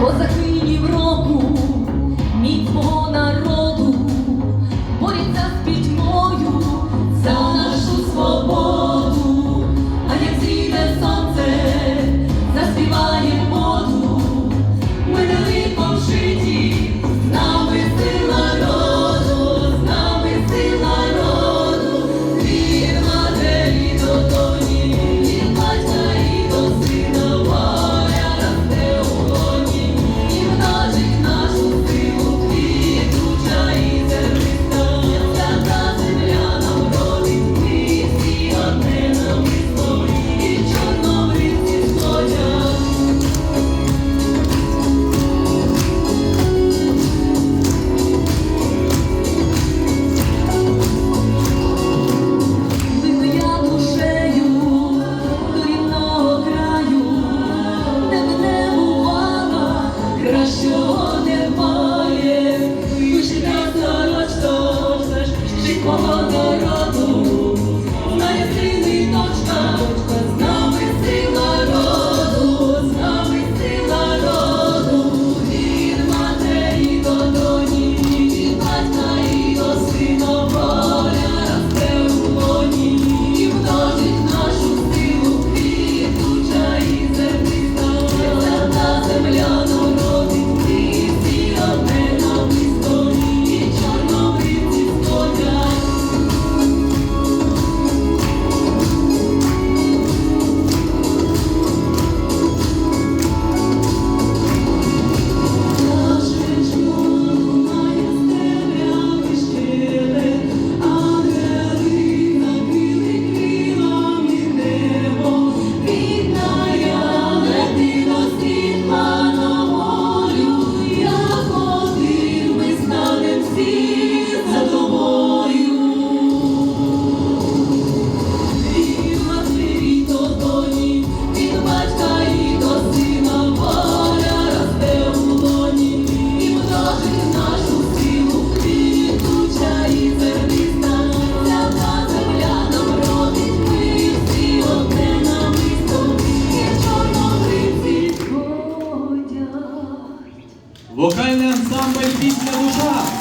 козакинів року, міць мого народу. свого народу. Вокальний ансамбль пісня душа.